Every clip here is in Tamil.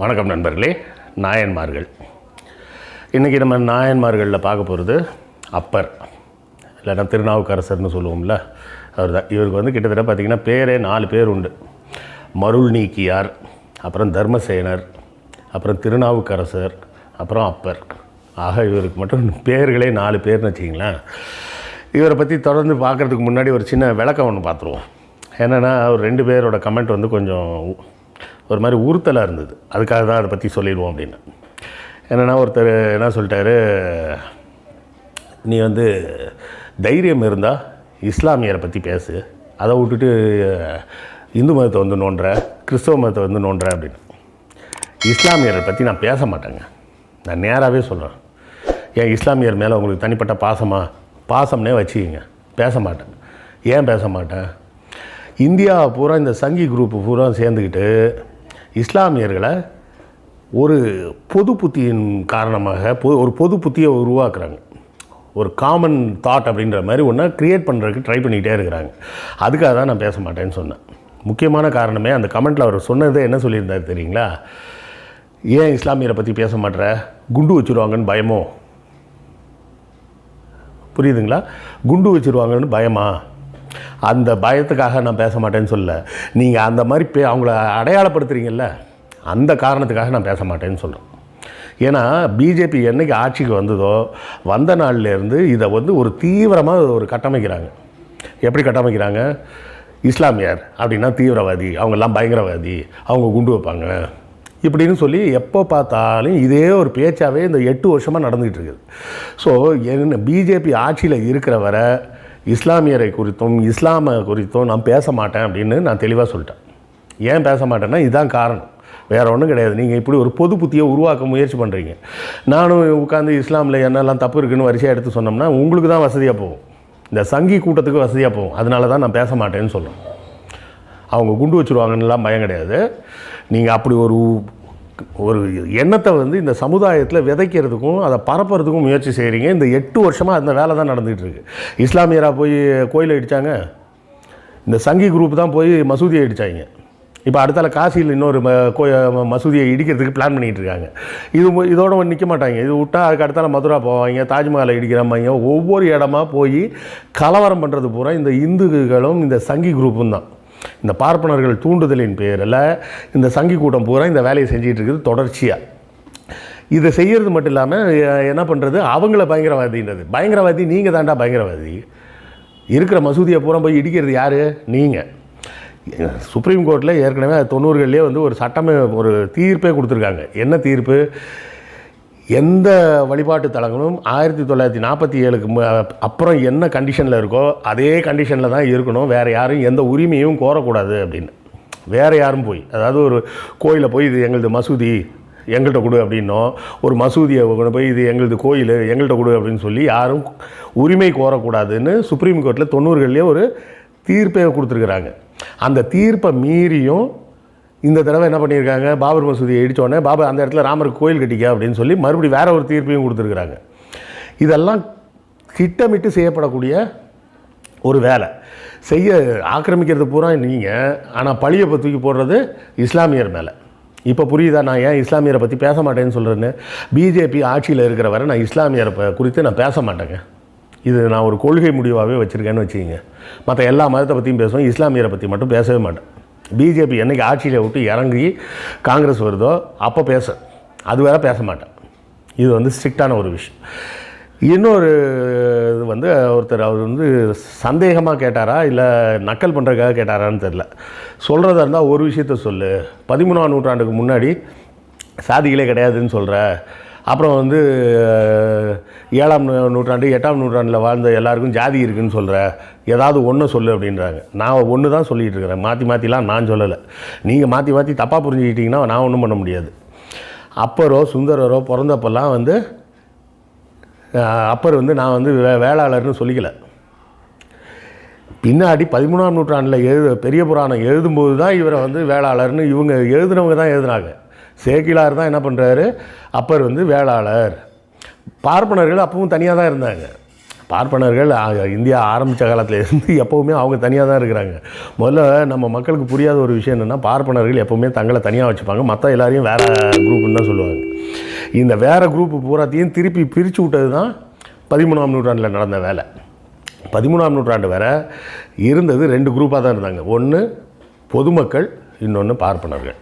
வணக்கம் நண்பர்களே நாயன்மார்கள். இன்றைக்கி நம்ம நாயன்மார்களில் பார்க்க போகிறது அப்பர் இல்லைன்னா திருநாவுக்கரசர்னு சொல்லுவோம்ல அவர் தான் இவருக்கு வந்து கிட்டத்தட்ட பார்த்திங்கன்னா பேரே நாலு பேர் உண்டு. மருள் நீக்கியார் அப்புறம் தர்மசேனர் அப்புறம் திருநாவுக்கரசர் அப்புறம் அப்பர். ஆக இவருக்கு மட்டும் பேர்களே நாலு பேர்னு வச்சிங்களேன் இவரை பற்றி தொடர்ந்து பார்க்குறதுக்கு முன்னாடி ஒரு சின்ன விளக்கம் ஒன்று பார்த்துருவோம். என்னென்னா அவர் ரெண்டு பேரோட கமெண்ட் வந்து கொஞ்சம் ஒரு மாதிரி உறுத்தலாக இருந்தது. அதுக்காக தான் அதை பற்றி சொல்லிடுவோம் அப்படின்னு. என்னென்னா ஒருத்தர் என்ன சொல்லிட்டாரு? நீ வந்து தைரியம் இருந்தால் இஸ்லாமியரை பற்றி பேசு. அதை விட்டுட்டு இந்து மதத்தை வந்து நோண்டுற கிறிஸ்தவ மதத்தை வந்து நோண்டுற அப்படின்னு. இஸ்லாமியரை பற்றி நான் பேச மாட்டேங்க. நான் நேராகவே சொல்கிறேன் ஏன் இஸ்லாமியர் மேலே உங்களுக்கு தனிப்பட்ட பாசமாக பாசம்னே வச்சுக்கிங்க. பேச மாட்டேன். ஏன் பேச மாட்டேன்? இந்தியா பூரா இந்த சங்கி குரூப்பு பூரா சேர்ந்துக்கிட்டு இஸ்லாமியர்களை ஒரு பொது புத்தியின் காரணமாக பொ ஒரு பொது புத்தியை உருவாக்குறாங்க. ஒரு காமன் தாட் அப்படின்ற மாதிரி ஒன்றை க்ரியேட் பண்ணுறதுக்கு ட்ரை பண்ணிக்கிட்டே இருக்கிறாங்க. அதுக்காக தான் நான் பேச மாட்டேன்னு சொன்னேன். முக்கியமான காரணமே அந்த கமெண்ட்டில் அவர் சொன்னதே என்ன சொல்லியிருந்தார் தெரியுங்களா? ஏன் இஸ்லாமியரை பற்றி பேச மாட்டேற குண்டு வச்சுருவாங்கன்னு பயமோ? புரியுதுங்களா? குண்டு வச்சுருவாங்கன்னு பயமா? அந்த பயத்துக்காக நான் பேச மாட்டேன்னு சொல்ல. நீங்கள் அந்த மாதிரி பே அவங்கள அடையாளப்படுத்துகிறீங்கல்ல அந்த காரணத்துக்காக நான் பேச மாட்டேன்னு சொல்கிறேன் ஏன்னா பிஜேபி என்றைக்கு ஆட்சிக்கு வந்ததோ வந்த நாள்லேருந்து இதை வந்து ஒரு தீவிரமாக ஒரு கட்டமைக்கிறாங்க. எப்படி கட்டமைக்கிறாங்க? இஸ்லாமியர் அப்படின்னா தீவிரவாதி அவங்கெல்லாம் பயங்கரவாதி அவங்க குண்டு வைப்பாங்க. இப்படின்னு சொல்லி எப்போ பார்த்தாலும் இதே ஒரு பேச்சாகவே இந்த எட்டு வருஷமாக நடந்துகிட்டு இருக்குது. ஸோ என்ன பிஜேபி ஆட்சியில் இருக்கிற வரை இஸ்லாமியரை குறித்தும் இஸ்லாமை குறித்தும் நான் பேச மாட்டேன் அப்படின்னு நான் தெளிவாக சொல்லிட்டேன். ஏன் பேச மாட்டேன்னா இதுதான் காரணம். வேறு ஒன்றும் கிடையாது. நீங்கள் இப்படி ஒரு பொது புத்தியை உருவாக்க முயற்சி பண்ணுறீங்க நானும் உட்காந்து இஸ்லாமில் என்னெல்லாம் தப்பு இருக்குன்னு வரிசையாக எடுத்து சொன்னோம்னா உங்களுக்கு தான் வசதியாக போகும். இந்த சங்கி கூட்டத்துக்கு வசதியாக போகும். அதனால தான் நான் பேச மாட்டேன்னு சொல்கிறேன் அவங்க குண்டு வச்சுருவாங்கன்னுலாம் பயம் கிடையாது. நீங்கள் அப்படி ஒரு ஒரு எண்ணத்தை வந்து இந்த சமுதாயத்தில் விதைக்கிறதுக்கும் அதை பரப்புறதுக்கும் முயற்சி செய்கிறீங்க இந்த எட்டு வருஷமாக அந்த வேலை தான் நடந்துகிட்ருக்கு. இஸ்லாமியராக போய் கோயிலை அடித்தாங்க இந்த சங்கி குரூப் தான் போய் மசூதியை அடித்தாங்க இப்போ அடுத்தால காசியில் இன்னொரு ம கோ ம- மசூதியை இடிக்கிறதுக்கு பிளான் பண்ணிகிட்டு இருக்காங்க இது இதோட இதோட நிற்க மாட்டாங்க. இது விட்டா அதுக்கு அடுத்தால மதுரா போவாங்க தாஜ்மஹாலை இடிக்கிறாங்க ஒவ்வொரு இடமா போய் கலவரம் பண்ணுறது பூரா இந்த இந்துக்களும் இந்த சங்கி குரூப்பும் தான். இந்த பார்ப்பனர்கள் தூண்டுதலின் பேரில் இந்த சங்கி கூட்டம் பூரா இந்த வேலையை செஞ்சிகிட்டு இருக்குது தொடர்ச்சியாக இதை செய்கிறது மட்டும் இல்லாமல் என்ன பண்ணுறது அவங்கள பயங்கரவாதின்றது. பயங்கரவாதி நீங்கள் தாண்டா பயங்கரவாதி. இருக்கிற மசூதியை பூரா போய் இடிக்கிறது யார்? நீங்கள் சுப்ரீம் கோர்ட்டில் ஏற்கனவே தொண்ணூறுகள்லேயே வந்து ஒரு சட்டமே ஒரு தீர்ப்பே கொடுத்துருக்காங்க. என்ன தீர்ப்பு? எந்த வழிபாட்டு தலங்களும் ஆயிரத்தி தொள்ளாயிரத்தி நாற்பத்தி ஏழுக்கு அப்புறம் என்ன கண்டிஷனில் இருக்கோ அதே கண்டிஷனில் தான் இருக்கணும். வேறு யாரும் எந்த உரிமையும் கோரக்கூடாது அப்படின்னு. வேறு யாரும் போய் அதாவது ஒரு கோயிலில் போய் இது எங்களது மசூதி எங்கள்கிட்ட கொடு அப்படின்னோ ஒரு மசூதியை கொண்டு போய் இது எங்களது கோயில் எங்கள்கிட்ட கொடு அப்படின்னு சொல்லி யாரும் உரிமை கோரக்கூடாதுன்னு சுப்ரீம் கோர்ட்டில் தொண்ணூறுகள்லேயே ஒரு தீர்ப்பே கொடுத்துருக்குறாங்க. அந்த தீர்ப்பை மீறியும் இந்த தடவை என்ன பண்ணியிருக்காங்க? பாபர் மசூதியை இடித்தோடனே பாபர் அந்த இடத்துல ராமருக்கு கோயில் கட்டிக்க அப்படின்னு சொல்லி மறுபடியும் வேற ஒரு தீர்ப்பையும் கொடுத்துருக்குறாங்க. இதெல்லாம் திட்டமிட்டு செய்யப்படக்கூடிய ஒரு வேலை. செய்ய ஆக்கிரமிக்கிறது பூரா நீங்கள் ஆனால் பழியை தூக்கி போடுறது இஸ்லாமியர் மேலே. இப்போ புரியுதா? நான் ஏன் இஸ்லாமியரை பற்றி பேச மாட்டேன்னு சொல்கிறேன்னு பிஜேபி ஆட்சியில் இருக்கிற வரை நான் இஸ்லாமியரை குறித்து நான் பேச மாட்டேங்க. இது நான் ஒரு கொள்கை முடிவாகவே வச்சுருக்கேன்னு வச்சுக்கிங்க. மற்ற எல்லா மதத்தை பற்றியும் பேசுவேன் இஸ்லாமியரை பற்றி மட்டும் பேசவே மாட்டேன். பிஜேபி என்றைக்கு ஆட்சியில் விட்டு இறங்கி காங்கிரஸ் வருதோ அப்போ பேச. அது வேற பேச மாட்டேன். இது வந்து ஸ்ட்ரிக்டான ஒரு விஷயம். இன்னொரு இது வந்து ஒருத்தர் அவர் வந்து சந்தேகமாக கேட்டாரா இல்லை நக்கல் பண்ணுறதுக்காக கேட்டாரான்னு தெரில சொல்கிறதா இருந்தால் ஒரு விஷயத்த சொல்லு. பதிமூணாம் நூற்றாண்டுக்கு முன்னாடி சாதிகளே கிடையாதுன்னு சொல்கிற அப்புறம் வந்து ஏழாம் நூற்றாண்டு எட்டாம் நூற்றாண்டில் வாழ்ந்த எல்லாருக்கும் ஜாதி இருக்குன்னு சொல்கிற ஏதாவது ஒன்று சொல்லு அப்படின்றாங்க. நான் ஒன்று தான் சொல்லிகிட்டு இருக்கிறேன். மாற்றி மாற்றிலாம் நான் சொல்லலை. நீங்கள் மாற்றி மாற்றி தப்பாக புரிஞ்சுக்கிட்டிங்கன்னா நான் ஒன்றும் பண்ண முடியாது. அப்பரோ சுந்தரரோ பிறந்தப்பெல்லாம் வந்து அப்பர் வந்து நான் வந்து வே வேளாளர்னு சொல்லிக்கல. பின்னாடி பதிமூணாம் நூற்றாண்டில் எழுத பெரிய புராணம் எழுதும்போது தான் இவரை வந்து வேளாளர்னு இவங்க எழுதுனவங்க தான் எழுதுனாங்க. சேக்கிலார் தான் என்ன பண்ணுறாரு அப்பர் வந்து வேளாளர். பார்ப்பனர்கள் அப்பவும் தனியாக தான் இருந்தாங்க. பார்ப்பனர்கள் இந்தியா ஆரம்பித்த காலத்தில் இருந்து எப்போவுமே அவங்க தனியாக தான் இருக்கிறாங்க. முதல்ல நம்ம மக்களுக்கு புரியாத ஒரு விஷயம் என்னென்னா பார்ப்பனர்கள் எப்போவுமே தங்களை தனியாக வச்சுப்பாங்க. மற்ற எல்லாரையும் வேறு குரூப்புன்னு தான் சொல்லுவாங்க. இந்த வேறு குரூப்பு பூராத்தையும் திருப்பி பிரித்து விட்டது தான் பதிமூணாம் நூற்றாண்டில் நடந்த வேலை. பதிமூணாம் நூற்றாண்டு வரை இருந்தது ரெண்டு குரூப்பாக தான் இருந்தாங்க. ஒன்று பொதுமக்கள் இன்னொன்று பார்ப்பனர்கள்.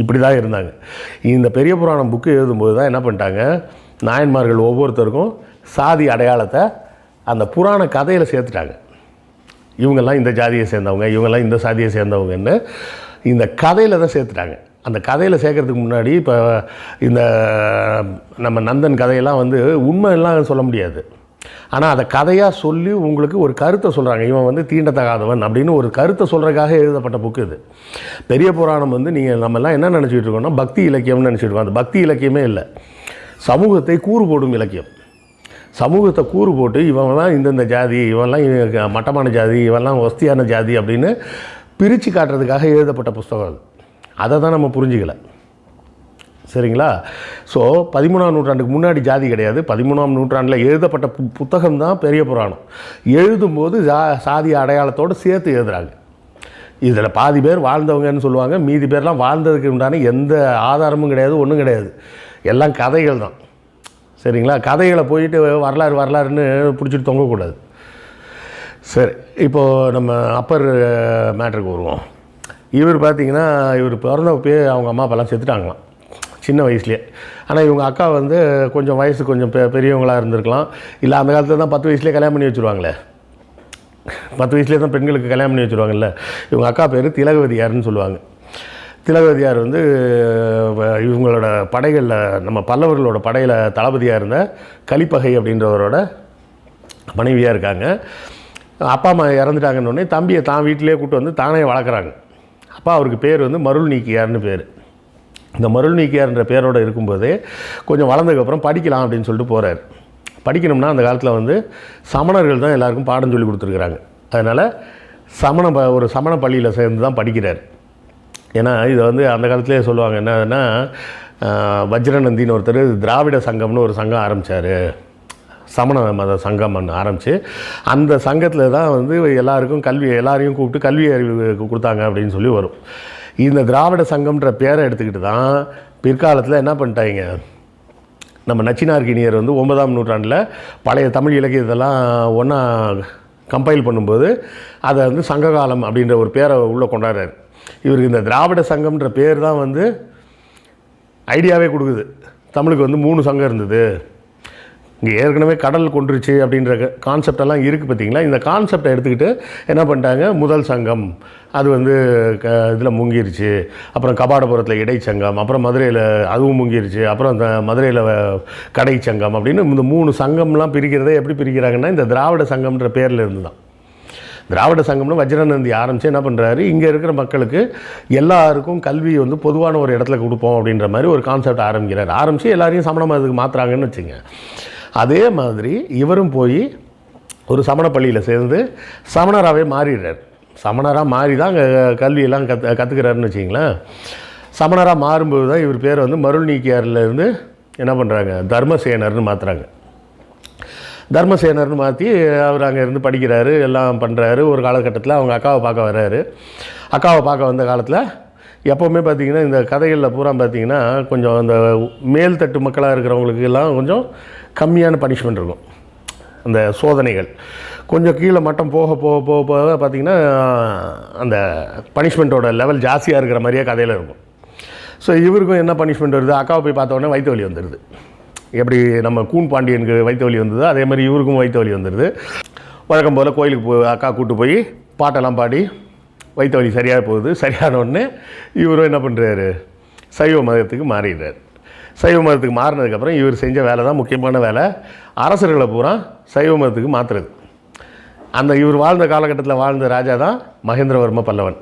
இப்படி தான் இருந்தாங்க. இந்த பெரிய புராணம் புக்கு எழுதும்போது தான் என்ன பண்ணிட்டாங்க? நாயன்மார்கள் ஒவ்வொருத்தருக்கும் சாதி அடையாளத்தை அந்த புராண கதையில் சேர்த்துட்டாங்க. இவங்கெல்லாம் இந்த ஜாதியை சேர்ந்தவங்க இவங்கெல்லாம் இந்த சாதியை சேர்ந்தவங்கன்னு இந்த கதையில் தான் சேர்த்துட்டாங்க. அந்த கதையில் சேர்க்கறதுக்கு முன்னாடி இப்போ இந்த நம்ம நந்தன் கதையெல்லாம் வந்து உண்மையெல்லாம் சொல்ல முடியாது. ஆனால் அதை கதையாக சொல்லி உங்களுக்கு ஒரு கருத்தை சொல்கிறாங்க இவன் வந்து தீண்டத்தகாதவன் அப்படின்னு ஒரு கருத்தை சொல்கிறதுக்காக எழுதப்பட்ட புக்கு இது. பெரிய புராணம் வந்து நீங்கள் நம்மெல்லாம் என்ன நினச்சிட்டு இருக்கோம்னா பக்தி இலக்கியம்னு நினச்சிட்டு இருக்கோம். அந்த பக்தி இலக்கியமே இல்லை. சமூகத்தை கூறு போடும் இலக்கியம். சமூகத்தை கூறு போட்டு இவன்லாம் இந்தந்த ஜாதி இவன்லாம் இவ- மட்டமான ஜாதி இவன்லாம் ஒஸ்தியான ஜாதி அப்படின்னு பிரித்து காட்டுறதுக்காக எழுதப்பட்ட புஸ்தகம் அது. அதை தான் நம்ம புரிஞ்சுக்கலை. சரிங்களா? ஸோ பதிமூணாம் நூற்றாண்டுக்கு முன்னாடி ஜாதி கிடையாது. பதிமூணாம் நூற்றாண்டில் எழுதப்பட்ட பு புத்தகம் தான் பெரிய புராணம். எழுதும்போது ஜா சாதி அடையாளத்தோடு சேர்த்து எழுதுறாங்க. இதில் பாதி பேர் வாழ்ந்தவங்கன்னு சொல்லுவாங்க. மீதி பேர்லாம் வாழ்ந்ததுக்கு உண்டான எந்த ஆதாரமும் கிடையாது ஒன்றும் கிடையாது. எல்லாம் கதைகள் தான். சரிங்களா? கதைகளை போயிட்டு வரலாறு வரலாறுன்னு பிடிச்சிட்டு தொங்கக்கூடாது. சரி இப்போது நம்ம அப்பர் மேட்ருக்கு வருவோம். இவர் பார்த்திங்கன்னா இவர் பிறந்த போய் அவங்க அம்மா அப்பெல்லாம் செத்துட்டாங்களாம். சின்ன வயசுலேயே. ஆனால் இவங்க அக்கா வந்து கொஞ்சம் வயசு கொஞ்சம் பெ பெரியவங்களாக இருந்திருக்கலாம். இல்லை அந்த காலத்தில் தான் பத்து வயசுலேயே கல்யாணம் பண்ணி வச்சுருவாங்களே. பத்து வயசுலேயே தான் பெண்களுக்கு கல்யாணம் பண்ணி வச்சுருவாங்கல்ல. இவங்க அக்கா பேர் திலகவதியார்னு சொல்லுவாங்க. திலகவதியார் வந்து இவங்களோட படைகளில் நம்ம பல்லவர்களோட படையில் தளபதியாக இருந்த கலிப்பகை அப்படின்றவரோட மனைவியாக இருக்காங்க. அப்பா அம்மா இறந்துட்டாங்கன்னொடனே தம்பியை தான் வீட்டிலேயே கூப்பிட்டு வந்து தானே வளர்க்குறாங்க. அப்பா அவருக்கு பேர் வந்து மருள் நீக்கியார்னு பேர். இந்த மருள் நீக்கியார்ன்ற பேரோட இருக்கும்போதே கொஞ்சம் வளர்ந்ததுக்கப்புறம் படிக்கலாம் அப்படின்னு சொல்லிட்டு போகிறார் படிக்கணும்னா அந்த காலத்தில் வந்து சமணர்கள் தான் எல்லாருக்கும் பாடம் சொல்லி கொடுத்துருக்குறாங்க. அதனால் சமண ப ஒரு சமண பள்ளியில் சேர்ந்து தான் படிக்கிறார். ஏன்னா இதை வந்து அந்த காலத்திலே சொல்லுவாங்க என்னன்னா வஜ்ரநந்தின்னு ஒருத்தர் திராவிட சங்கம்னு ஒரு சங்கம் ஆரம்பித்தார் சமண மத சங்கம் ஆரம்பித்து அந்த சங்கத்தில் தான் வந்து எல்லாருக்கும் கல்வி எல்லாரையும் கூப்பிட்டு கல்வி அறிவு கொடுத்தாங்க அப்படின்னு சொல்லி வரும். இந்த திராவிட சங்கம்ன்ற பேரை எடுத்துக்கிட்டு தான் பிற்காலத்தில் என்ன பண்ணிட்டாங்க? நம்ம நச்சினார்கினியர் வந்து ஒன்பதாம் நூற்றாண்டில் பழைய தமிழ் இலக்கியத்தெல்லாம் ஒன்றா கம்பைல் பண்ணும்போது அதை வந்து சங்ககாலம் அப்படின்ற ஒரு பேரை உள்ளே கொண்டாடுறாரு. இவருக்கு இந்த திராவிட சங்கம்ன்ற பேர் தான் வந்து ஐடியாவே கொடுக்குது. தமிழுக்கு வந்து மூணு சங்கம் இருந்தது. இங்கே ஏற்கனவே கடல் கொண்டுருச்சு அப்படின்ற கான்செப்ட் எல்லாம் இருக்குது பார்த்தீங்களா இந்த கான்செப்டை எடுத்துக்கிட்டு என்ன பண்ணிட்டாங்க? முதல் சங்கம். அது வந்து க இதில் முங்கிருச்சு. அப்புறம் கபாடபுரத்தில் இடைச்சங்கம். அப்புறம் மதுரையில் அதுவும் முங்கிருச்சு. அப்புறம் இந்த மதுரையில் கடை சங்கம் அப்படின்னு இந்த மூணு சங்கம்லாம் பிரிக்கிறதே எப்படி பிரிக்கிறாங்கன்னா இந்த திராவிட சங்கம்ன்ற பேரில் இருந்து தான் திராவிட சங்கம்னு வஜ்ரநந்தி ஆரம்பித்து என்ன பண்ணுறாரு இங்கே இருக்கிற மக்களுக்கு எல்லாருக்கும் கல்வி வந்து பொதுவான ஒரு இடத்துல கொடுப்போம் அப்படின்ற மாதிரி ஒரு கான்செப்ட் ஆரம்பிக்கிறார். ஆரம்பித்து எல்லாரையும் சமணமாக இதுக்கு மாற்றுறாங்கன்னு வச்சுங்க. அதே மாதிரி இவரும் போய் ஒரு சமண பள்ளியில் சேர்ந்து சமணராகவே மாறிடுறார். சமணராக மாறி தான் அங்கே கல்வியெல்லாம் கற்று கற்றுக்கிறாருன்னு வச்சிங்களேன் சமணராக மாறும்போது தான் இவர் பேர் வந்து மருள் நீக்கியார்லேருந்து என்ன பண்ணுறாங்க தர்மசேனர்னு மாற்றுறாங்க தர்மசேனர்னு மாற்றி அவர் அங்கே இருந்து படிக்கிறாரு எல்லாம் பண்ணுறாரு ஒரு காலகட்டத்தில் அவங்க அக்காவை பார்க்க வர்றாரு. அக்காவை பார்க்க வந்த காலத்தில் எப்போவுமே பார்த்தீங்கன்னா இந்த கதைகளில் பூரா பார்த்தீங்கன்னா கொஞ்சம் அந்த மேல்தட்டு மக்களாக இருக்கிறவங்களுக்கு எல்லாம் கொஞ்சம் கம்மியான பனிஷ்மெண்ட் இருக்கும். அந்த சோதனைகள். கொஞ்சம் கீழே மட்டம் போக போக போக போக பார்த்தீங்கன்னா அந்த பனிஷ்மெண்ட்டோட லெவல் ஜாஸ்தியாக இருக்கிற மாதிரியே கதையில் இருக்கும். ஸோ இவருக்கும் என்ன பனிஷ்மெண்ட் வருது? அக்காவை போய் பார்த்த உடனே வயிற்று வலி வந்துடுது எப்படி நம்ம கூன் பாண்டியனுக்கு வயிற்று வலி வந்தது அதே மாதிரி இவருக்கும் வயிற்று வலி வந்துடுது வழக்கம் போல் கோயிலுக்கு போ அக்கா கூட்டு போய் பாட்டெல்லாம் பாடி வயிற்று வலி சரியாக போகுது சரியான உடனே இவரும் என்ன பண்ணுறாரு சைவ மதத்துக்கு மாறிடுறார். சைவ மதத்துக்கு மாறினதுக்கப்புறம் இவர் செஞ்ச வேலை தான் முக்கியமான வேலை. அரசர்களை பூரா சைவ மதத்துக்கு மாற்றுறது அந்த இவர் வாழ்ந்த காலகட்டத்தில் வாழ்ந்த ராஜா தான் மகேந்திரவர்ம பல்லவன்.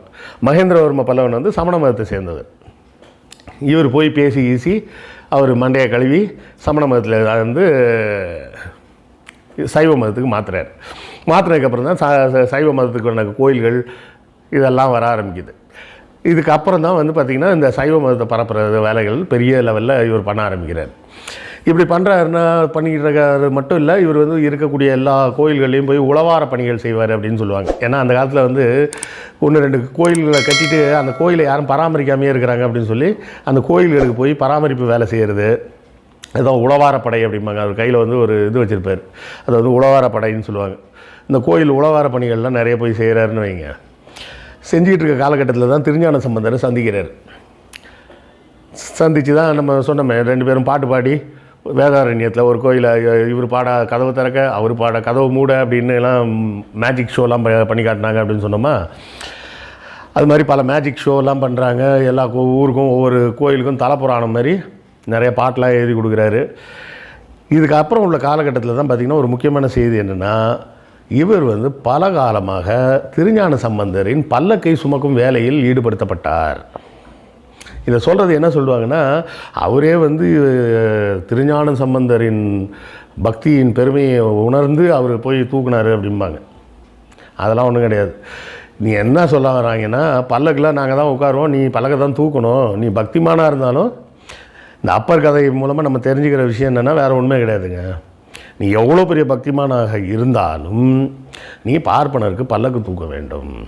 மகேந்திரவர்ம பல்லவன் வந்து சமண மதத்தை சேர்ந்தவர். இவர் போய் பேசி ஈசி அவர் மண்டையை கழுவி சமண மதத்தில் வந்து சைவ மதத்துக்கு மாற்றுறார் மாற்றினதுக்கப்புறம் தான் ச- சைவ மதத்துக்கு கோயில்கள் இதெல்லாம் வர ஆரம்பிக்குது. இதுக்கப்புறம் தான் வந்து பார்த்திங்கன்னா இந்த சைவ மதத்தை பரப்புகிற வேலைகள் பெரிய லெவலில் இவர் பண்ண ஆரம்பிக்கிறார். இப்படி பண்ணுறாருன்னா பண்ணிக்கிட்டு இருக்காரு மட்டும் இல்லை இவர் வந்து இருக்கக்கூடிய எல்லா கோயில்கள்லையும் போய் உழவார பணிகள் செய்வார் அப்படின்னு சொல்லுவாங்க. ஏன்னா அந்த காலத்தில் வந்து ஒன்று ரெண்டு கோயில்களை கட்டிட்டு அந்த கோயிலை யாரும் பராமரிக்காமையே இருக்கிறாங்க அப்படின்னு சொல்லி அந்த கோயில்களுக்கு போய் பராமரிப்பு வேலை செய்கிறது ஏதோ உழவாரப்படை அப்படிம்பாங்க. அவர் கையில் வந்து ஒரு இது வச்சுருப்பார். அது வந்து உழவாரப்படைன்னு சொல்லுவாங்க. இந்த கோயில் உழவார பணிகள்லாம் நிறைய போய் செய்கிறாருன்னு வைங்க. செஞ்சிகிட்டு இருக்க காலகட்டத்தில் தான் திருஞான சம்பந்தரை சந்திக்கிறார். சந்தித்து தான் நம்ம சொன்னோமே ரெண்டு பேரும் பாட்டு பாடி வேதாரண்யத்தில் ஒரு கோயிலை இவர் பாட கதவு திறக்க அவர் பாட கதவு மூட அப்படின்னு எல்லாம் மேஜிக் ஷோலாம் ப- பண்ணி காட்டினாங்க அப்படின்னு சொன்னோமா? அது மாதிரி பல மேஜிக் ஷோலாம் பண்ணுறாங்க எல்லா ஊருக்கும் ஒவ்வொரு கோயிலுக்கும் தலைப்புராணம் மாதிரி நிறைய பாட்டெலாம் எழுதி கொடுக்குறாரு. இதுக்கப்புறம் உள்ள காலகட்டத்தில் தான் பார்த்திங்கன்னா ஒரு முக்கியமான செய்தி என்னென்னா இவர் வந்து பல காலமாக திருஞான சம்பந்தரின் பல்லக்கை சுமக்கும் வேலையில் ஈடுபடுத்தப்பட்டார். இதை சொல்கிறது என்ன சொல்லுவாங்கன்னா அவரே வந்து திருஞான சம்பந்தரின் பக்தியின் பெருமையை உணர்ந்து அவர் போய் தூக்குனாரு அப்படிம்பாங்க. அதெல்லாம் ஒன்றும் கிடையாது. நீ என்ன சொல்ல வராங்கன்னா பல்லக்கெலாம் நாங்கள் தான் உட்காருவோம் நீ பல்லக்கை தான் தூக்கணும் நீ பக்திமானாக இருந்தாலும் இந்த அப்பர் கதை மூலமாக நம்ம தெரிஞ்சுக்கிற விஷயம் என்னென்னா வேறு ஒன்றுமே கிடையாதுங்க. நீ எவ்வளோ பெரிய பக்திமானாக இருந்தாலும் நீ பார்ப்பனருக்கு பல்லக்கு தூக்க வேண்டும்.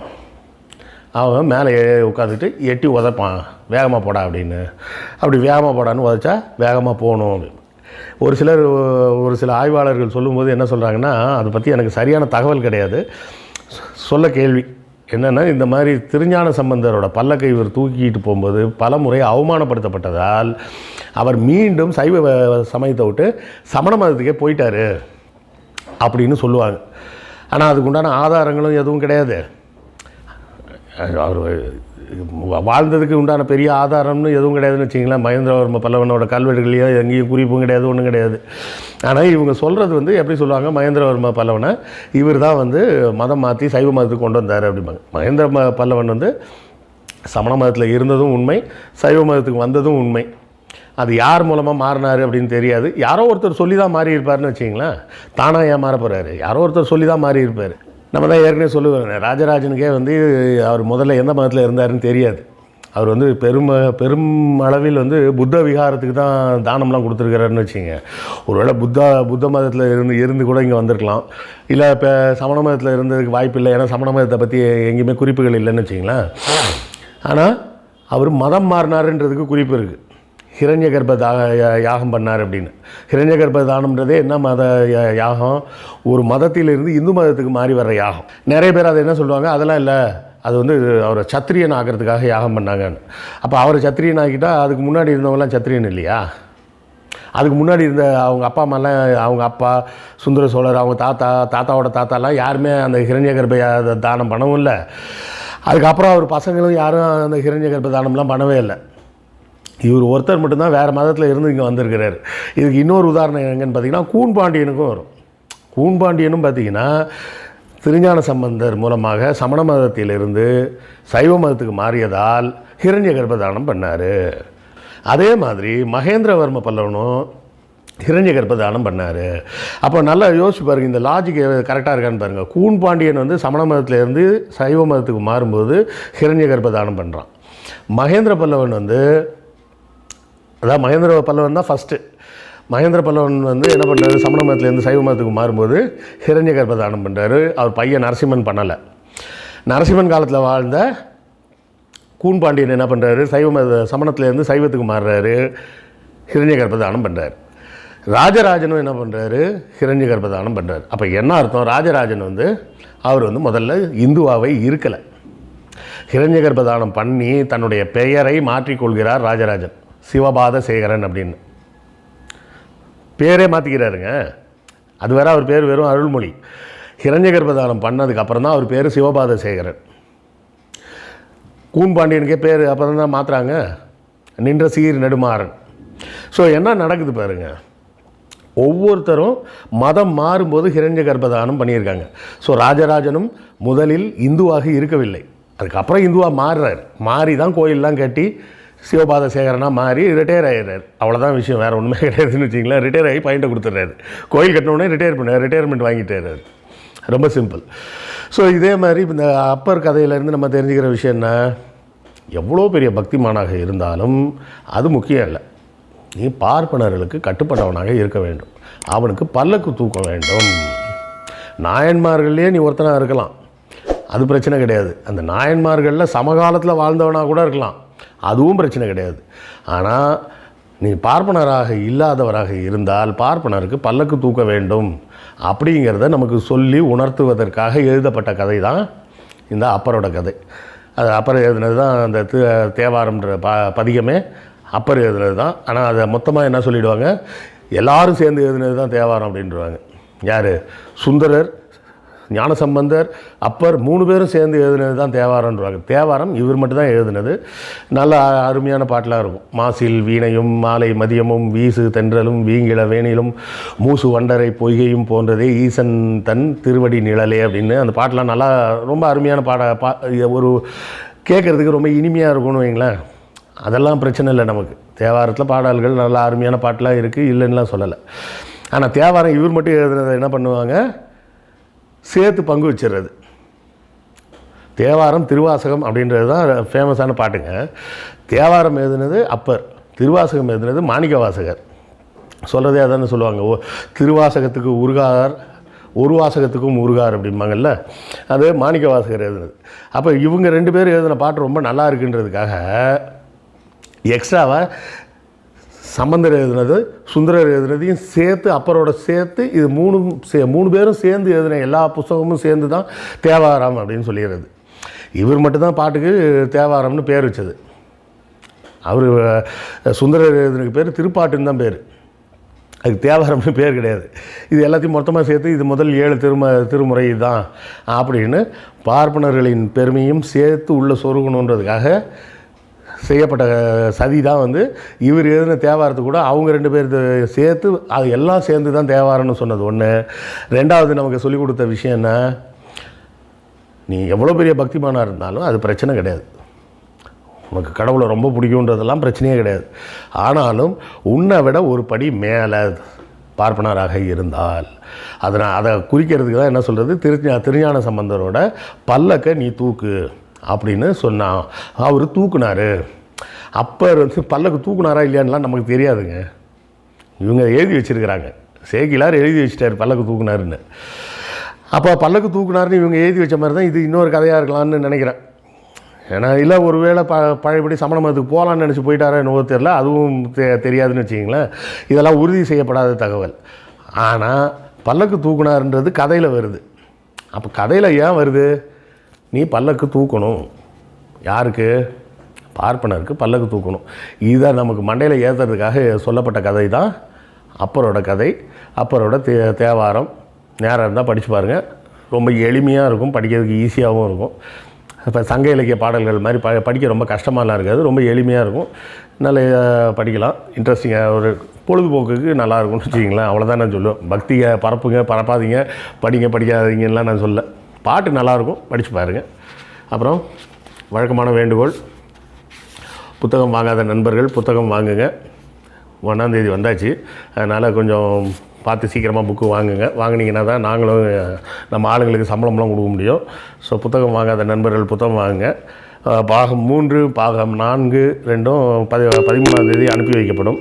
அவன் மேலே உட்காந்துட்டு எட்டி உதைப்பான். வேகமாக போடா அப்படின்னு. அப்படி வேகமாக போடான்னு உதைச்சா வேகமாக போகணும் ஒரு சிலர் ஒரு சில ஆய்வாளர்கள் சொல்லும்போது என்ன சொல்கிறாங்கன்னா அதை பற்றி எனக்கு சரியான தகவல் கிடையாது. சொ- சொல்ல கேள்வி. என்னென்னா இந்த மாதிரி திருஞான சம்பந்தரோட பல்லக்கை இவர் தூக்கிட்டு போகும்போது பல முறை அவமானப்படுத்தப்பட்டதால் அவர் மீண்டும் சைவ வ- சமயத்தை விட்டு சமண மதத்துக்கே போயிட்டார் அப்படின்னு சொல்லுவாங்க. ஆனால் அதுக்கு உண்டான ஆதாரங்களும் எதுவும் கிடையாது. அவர் வாழ்ந்ததுக்கு உண்டான பெரிய ஆதாரம்னு எதுவும் கிடையாதுன்னு வச்சிங்களேன் மகேந்திரவர்ம பல்லவனோட கல்வெட்டுகளையோ எங்கேயும் குறிப்பும் கிடையாது ஒன்றும் கிடையாது. ஆனால் இவங்க சொல்கிறது வந்து எப்படி சொல்லுவாங்க? மகேந்திரவர்ம பல்லவனை இவர் தான் வந்து மதம் மாற்றி சைவ மதத்துக்கு கொண்டு வந்தார் அப்படிம்பாங்க. மகேந்திர ம- பல்லவன் வந்து சமண மதத்தில் இருந்ததும் உண்மை சைவ மதத்துக்கு வந்ததும் உண்மை. அது யார் மூலமாக மாறினார் அப்படின்னு தெரியாது. யாரோ ஒருத்தர் சொல்லி தான் மாறி இருப்பார்னு வச்சிங்களேன் தானாக ஏன் மாற போகிறாரு யாரோ ஒருத்தர் சொல்லி தான் மாறி இருப்பார் நம்ம தான் ஏற்கனவே சொல்லுவேன் ராஜராஜனுக்கே வந்து அவர் முதல்ல எந்த மதத்தில் இருந்தாருன்னு தெரியாது. அவர் வந்து பெரும் பெரும் அளவில் வந்து புத்த விகாரத்துக்கு தான் தானம்லாம் கொடுத்துருக்கிறாருன்னு வச்சுங்க. ஒருவேளை புத்தா புத்த மதத்தில் இருந்து இருந்து கூட இங்கே வந்திருக்கலாம். இல்லை இப்போ சமண மதத்தில் இருந்ததுக்கு வாய்ப்பு இல்லை. ஏன்னா சமண மதத்தை பற்றி எங்கேயுமே குறிப்புகள் இல்லைன்னு வச்சிங்களேன். ஆனால் அவர் மதம் மாறினாருன்றதுக்கு குறிப்பு இருக்குது ஹிரண்ய கர்ப்ப யாகம் பண்ணார் அப்படின்னு. ஹிரண்ய கர்ப்ப தானம்ன்றதே என்ன மத யா- யாகம்? ஒரு மதத்திலிருந்து இந்து மதத்துக்கு மாறி வர்ற யாகம். நிறைய பேர் அதை என்ன சொல்லுவாங்க? அதெல்லாம் இல்லை. அது வந்து அவரை சத்திரியன் ஆக்கிறதுக்காக யாகம் பண்ணாங்கன்னு அப்போ அவரை சத்திரியன் ஆக்கிட்டா அதுக்கு முன்னாடி இருந்தவங்களாம் சத்திரியன் இல்லையா? அதுக்கு முன்னாடி இருந்த அவங்க அப்பா அம்மாலாம் அவங்க அப்பா சுந்தர சோழர் அவங்க தாத்தா தாத்தாவோட தாத்தாலாம் யாருமே அந்த ஹிரண்ய கர்ப்ப தானம் பண்ணவும் இல்லை. அதுக்கப்புறம் அவர் பசங்களும் யாரும் அந்த ஹிரண்ய கர்ப்ப தானம்லாம் பண்ணவே இல்லை. இவர் ஒருத்தர் மட்டும்தான் வேறு மதத்தில் இருந்து இங்கே வந்திருக்கிறார். இதுக்கு இன்னொரு உதாரணம் எங்கன்னு பார்த்தீங்கன்னா கூன்பாண்டியனுக்கும் வரும். கூன்பாண்டியனும் பார்த்தீங்கன்னா திருஞான சம்பந்தர் மூலமாக சமண மதத்திலிருந்து சைவ மதத்துக்கு மாறியதால் ஹிரண்ய கர்ப்பதானம் பண்ணார். அதே மாதிரி மகேந்திரவர்ம பல்லவனும் ஹிரண்ய கர்ப்பதானம் பண்ணார். அப்போ நல்லா யோசிச்சு பாருங்க இந்த லாஜிக் கரெக்டாக இருக்கான்னு பாருங்கள் கூன்பாண்டியன் வந்து சமண மதத்திலேருந்து சைவ மதத்துக்கு மாறும்போது ஹிரண்ய கர்ப்பதானம் பண்ணுறான் மகேந்திர பல்லவன் வந்து அதான் மகேந்திர பல்லவன் தான் ஃபஸ்ட்டு மகேந்திர பல்லவன் வந்து என்ன பண்ணுறாரு சமண மதத்துலேருந்து சைவ மதத்துக்கு மாறும்போது ஹிரண்ய கர்ப்பதானம் பண்ணுறாரு அவர் பையன் நரசிம்மன் பண்ணலை. நரசிம்மன் காலத்தில் வாழ்ந்த கூன்பாண்டியன் என்ன பண்ணுறாரு சைவ மத சமணத்துலேருந்து சைவத்துக்கு மாறுறாரு. ஹிரண்ய கர்ப்பதானம் பண்ணுறாரு ராஜராஜனும் என்ன பண்ணுறாரு ஹிரண்ய கர்ப்பதானம் பண்ணுறாரு அப்போ என்ன அர்த்தம்? ராஜராஜன் வந்து அவர் வந்து முதல்ல இந்துவாவை இருக்கலை. ஹிரண்ய கர்ப்பதானம் பண்ணி தன்னுடைய பெயரை மாற்றிக்கொள்கிறார் ராஜராஜன். சிவபாத சேகரன் அப்படின்னு. பேரே மாற்றிக்கிறாருங்க அது வேறு அவர் பேர் வெறும் அருள்மொழி. ஹிரண்ய கர்ப்பதானம் பண்ணதுக்கப்புறம் தான் அவர் பேர் சிவபாத சேகரன் கூன்பாண்டியனுக்கே பேர் அப்புறம் தான் மாற்றுறாங்க நின்ற சீர் நெடுமாறன். ஸோ என்ன நடக்குது பாருங்க. ஒவ்வொருத்தரும் மதம் மாறும்போது ஹிரண்ய கர்ப்பதானம் பண்ணியிருக்காங்க. ஸோ ராஜராஜனும் முதலில் இந்துவாக இருக்கவில்லை. அதுக்கப்புறம் இந்துவாக மாறுறாரு. மாறி தான் கோயிலெலாம் கட்டி சிவபாத சேகரனாக மாறி ரிட்டையர் ஆயிடுறாரு. அவ்வளோதான் விஷயம் வேறு ஒன்றுமே கிடையாதுன்னு வச்சிங்களேன் ரிட்டையர் ஆகி பாயிண்ட்டை கொடுத்துட்றாரு. கோயில் கட்டினோடனே ரிட்டையர் பண்ண ரிட்டையர்மெண்ட் வாங்கிட்டாரு. ரொம்ப சிம்பிள் ஸோ இதே மாதிரி இந்த அப்பர் கதையிலேருந்து நம்ம தெரிஞ்சுக்கிற விஷயம் என்ன? எவ்வளோ பெரிய பக்திமானாக இருந்தாலும் அது முக்கியம் இல்லை. நீ பார்ப்பனர்களுக்கு கட்டுப்பட்டவனாக இருக்க வேண்டும். அவனுக்கு பல்லக்கு தூக்க வேண்டும். நாயன்மார்கள்லேயே நீ ஒருத்தனாக இருக்கலாம். அது பிரச்சனை கிடையாது. அந்த நாயன்மார்களில் சமகாலத்தில் வாழ்ந்தவனாக கூட இருக்கலாம். அதுவும் பிரச்சனை கிடையாது. ஆனால் நீ பார்ப்பனராக இல்லாதவராக இருந்தால் பார்ப்பனருக்கு பல்லக்கு தூக்க வேண்டும். அப்படிங்கிறத நமக்கு சொல்லி உணர்த்துவதற்காக எழுதப்பட்ட கதை தான் இந்த அப்பரோட கதை. அது அப்பர் எழுதுனது தான் அந்த தேவாரம்ன்ற ப பதிகமே அப்பர் எழுதுனது தான். ஆனால் அதை மொத்தமாக என்ன சொல்லிவிடுவாங்க எல்லாரும் சேர்ந்து எழுதுனது தான் தேவாரம் அப்படின்றவாங்க. யார்? சுந்தரர் ஞானசம்பந்தர் அப்பர் மூணு பேரும் சேர்ந்து எழுதினது தான் தேவாரம்ன்றாங்க. தேவாரம் இவர் மட்டும் தான் எழுதினது. நல்ல அருமையான பாட்டெலாம் இருக்கும். மாசில் வீணையும் மாலை மதியமும் வீசு தென்றலும் வீங்கில வேணிலும் மூசு வண்டரை பொய்கையும் போன்றதே ஈசன் தன் திருவடி நிழலே அப்படின்னு அந்த பாட்டெலாம் நல்லா ரொம்ப அருமையான பாட பா ஒரு கேட்குறதுக்கு ரொம்ப இனிமையாக இருக்கும்னு வைங்களேன். அதெல்லாம் பிரச்சனை இல்லை நமக்கு. தேவாரத்தில் பாடல்கள் நல்லா அருமையான பாட்டெலாம் இருக்குது இல்லைன்னுலாம் சொல்லலை. ஆனால் தேவாரம் இவர் மட்டும் எழுதுனதை என்ன பண்ணுவாங்க? சேர்த்து பங்கு வச்சிடுறது. தேவாரம் திருவாசகம் அப்படின்றது தான் ஃபேமஸான பாட்டுங்க. தேவாரம் எழுதுனது அப்பர் திருவாசகம் எழுதுனது மாணிக்க வாசகர் சொல்கிறதே அதானே சொல்லுவாங்க. ஓ திருவாசகத்துக்கு உருகார் ஒரு வாசகத்துக்கும் உருகார் அப்படிம்பாங்கல்ல? அது மாணிக்க வாசகர் எழுதுனது. அப்போ இவங்க ரெண்டு பேரும் எழுதின பாட்டு ரொம்ப நல்லா இருக்குன்றதுக்காக எக்ஸ்ட்ராவாக சம்பந்தர் எழுதுனது சுந்தரர் எழுதுனதையும் சேர்த்து அப்பரோட சேர்த்து இது மூணு சே மூணு பேரும் சேர்ந்து எழுதின எல்லா புஸ்தகமும் சேர்ந்து தான் தேவாரம் அப்படின்னு சொல்லிடுறது. இவர் மட்டும்தான் பாட்டுக்கு தேவாரம்னு பேர் வச்சது. அவர் சுந்தரர் எழுதுனதுக்கு பேர் திருப்பாட்டுன்னு தான் பேர். அதுக்கு தேவாரம்னு பேர் கிடையாது. இது எல்லாத்தையும் மொத்தமாக சேர்த்து இது முதல் ஏழு திரும திருமுறை தான் அப்படின்னு பார்ப்பனர்களின் பெருமையும் சேர்த்து உள்ள சொருகணுன்றதுக்காக செய்யப்பட்ட சதி தான் வந்து இவர் எழுதின தேவாரத்து கூட அவங்க ரெண்டு பேர் சேர்த்து அது எல்லாம் சேர்ந்து தான் தேவாரம்னு சொன்னது ஒன்று ரெண்டாவது நமக்கு சொல்லிக் கொடுத்த விஷயம் என்ன? நீ எவ்வளோ பெரிய பக்திமானாக இருந்தாலும் அது பிரச்சனை கிடையாது. உனக்கு கடவுளை ரொம்ப பிடிக்குன்றதெல்லாம் பிரச்சனையே கிடையாது. ஆனாலும் உன்னை விட ஒரு படி மேலே பார்ப்பனராக இருந்தால் அதனால் அதை குறிக்கிறதுக்கு தான் என்ன சொல்கிறது திருஞா திருஞான சம்பந்தரோட பல்லக்கை நீ தூக்கு. அப்படின்னு சொன்னான் அவர் தூக்குனாரு. அப்பர் வந்து பல்லக்கு தூக்குனாரா இல்லையான்லாம் நமக்கு தெரியாதுங்க. இவங்க எழுதி வச்சிருக்கிறாங்க. சேகிலார் எழுதி வச்சிட்டார் பல்லக்கு தூக்குனாருன்னு. அப்போ பல்லக்கு தூக்குனாருன்னு இவங்க எழுதி வச்ச மாதிரி தான் இது இன்னொரு கதையாக இருக்கலாம்னு நினைக்கிறேன். ஏன்னா இல்லை ஒருவேளை ப பழையபடி சமண மதத்துக்கு போகலான்னு நினச்சி போயிட்டாரா என்னவோ தெரில அதுவும் தெ தெரியாதுன்னு வச்சிங்களேன் இதெல்லாம் உறுதி செய்யப்படாத தகவல். ஆனால் பல்லக்கு தூக்குனாருன்றது கதையில் வருது. அப்போ கதையில் ஏன் வருது? நீ பல்லக்கு தூக்கணும். யாருக்கு? பார்ப்பனருக்கு பல்லக்கு தூக்கணும். இதை நமக்கு மண்டையில் ஏற்றுறதுக்காக சொல்லப்பட்ட கதை தான் அப்பரோட கதை அப்பரோட தே தேவாரம். நேரம் இருந்தால் படித்து பாருங்கள் ரொம்ப எளிமையாக இருக்கும் படிக்கிறதுக்கு ஈஸியாகவும் இருக்கும். இப்போ சங்க இலக்கிய பாடல்கள் மாதிரி ப படிக்க ரொம்ப கஷ்டமாலாம் இருக்காது. ரொம்ப எளிமையாக இருக்கும். நல்ல படிக்கலாம். இன்ட்ரெஸ்டிங்காக ஒரு பொழுதுபோக்குக்கு நல்லா இருக்கும்னு வச்சுக்கிங்களேன். அவ்வளோதான் நான் சொல்லுவேன். பக்தியை பரப்புங்க பரப்பாதீங்க. படிங்க படிக்காதீங்கலாம் நான் சொல்ல பாட்டு நல்லாயிருக்கும் படித்து பாருங்கள் அப்புறம் வழக்கமான வேண்டுகோள். புத்தகம் வாங்காத நண்பர்கள் புத்தகம் வாங்குங்க. ஒன்றாந்தேதி வந்தாச்சு. அதனால் கொஞ்சம் பார்த்து சீக்கிரமாக புக்கு வாங்குங்க. வாங்கினீங்கன்னா தான் நாங்களும் நம்ம ஆளுங்களுக்கு சம்பளம்லாம் கொடுக்க முடியும். ஸோ புத்தகம் வாங்காத நண்பர்கள் புத்தகம் வாங்குங்க. பாகம் மூன்று பாகம் நான்கு ரெண்டும் பதி பதிமூணாந்தேதி அனுப்பி வைக்கப்படும்.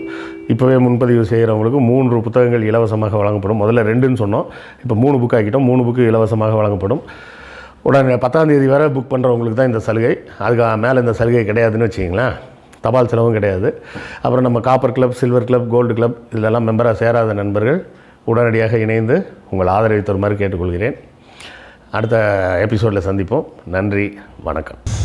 இப்போவே முன்பதிவு செய்கிறவங்களுக்கு மூன்று புத்தகங்கள் இலவசமாக வழங்கப்படும். முதல்ல ரெண்டுன்னு சொன்னோம். இப்போ மூணு புக் ஆக்கிட்டோம். மூணு புக்கு இலவசமாக வழங்கப்படும். உடனே பத்தாம் தேதி வரை புக் பண்ணுறவங்களுக்கு தான் இந்த சலுகை. அதுக்கு மேலே இந்த சலுகை கிடையாதுன்னு வச்சிங்களேன் தபால் செலவும் கிடையாது. அப்புறம் நம்ம copper club silver club gold club இதிலெல்லாம் மெம்பராக சேராத நண்பர்கள் உடனடியாக இணைந்து உங்கள் ஆதரவை தருமாறு கேட்டுக்கொள்கிறேன். அடுத்த எபிசோடில் சந்திப்போம். நன்றி. வணக்கம்.